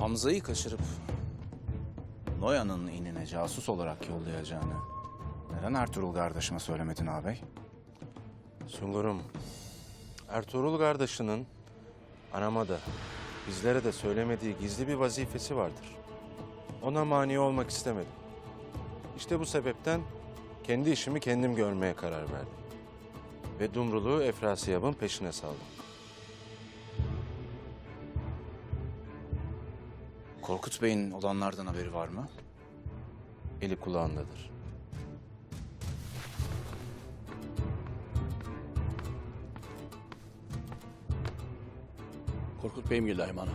Hamza'yı kaçırıp Noyan'ın inine casus olarak yollayacağını neden Ertuğrul kardeşime söylemedin ağabey? Sungurum, Ertuğrul kardeşinin anama da bizlere de söylemediği gizli bir vazifesi vardır. Ona mani olmak istemedim. İşte bu sebepten kendi işimi kendim görmeye karar verdim. Ve Dumrul'u Efrasiyab'ın peşine saldım. Korkut Bey'in olanlardan haberi var mı? Eli kulağındadır. Korkut Bey'im geldi bana.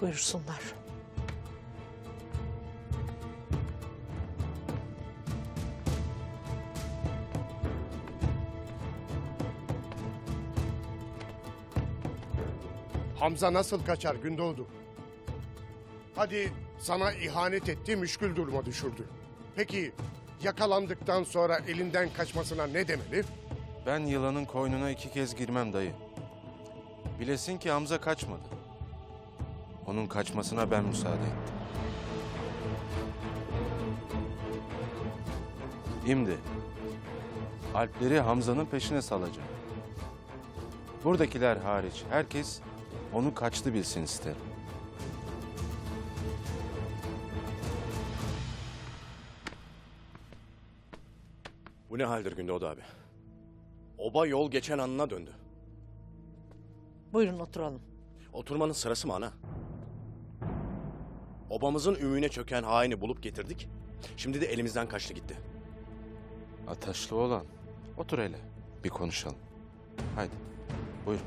Buyursunlar. Hamza nasıl kaçar Gündoğdu? Hadi sana ihanet etti, müşkül duruma düşürdü. Peki yakalandıktan sonra elinden kaçmasına ne demeli? Ben yılanın koynuna iki kez girmem dayı. Bilesin ki Hamza kaçmadı. Onun kaçmasına ben müsaade ettim. Şimdi Alpleri Hamza'nın peşine salacağım. Buradakiler hariç herkes onu kaçtı bilsin isterim. Bu ne haldir Gündoğdu abi? Oba yol geçen anına döndü. Buyurun oturalım. Oturmanın sırası mı ana? Obamızın ümüğüne çöken haini bulup getirdik. Şimdi de elimizden kaçtı gitti. Ataşlı olan otur hele bir konuşalım. Haydi buyurun.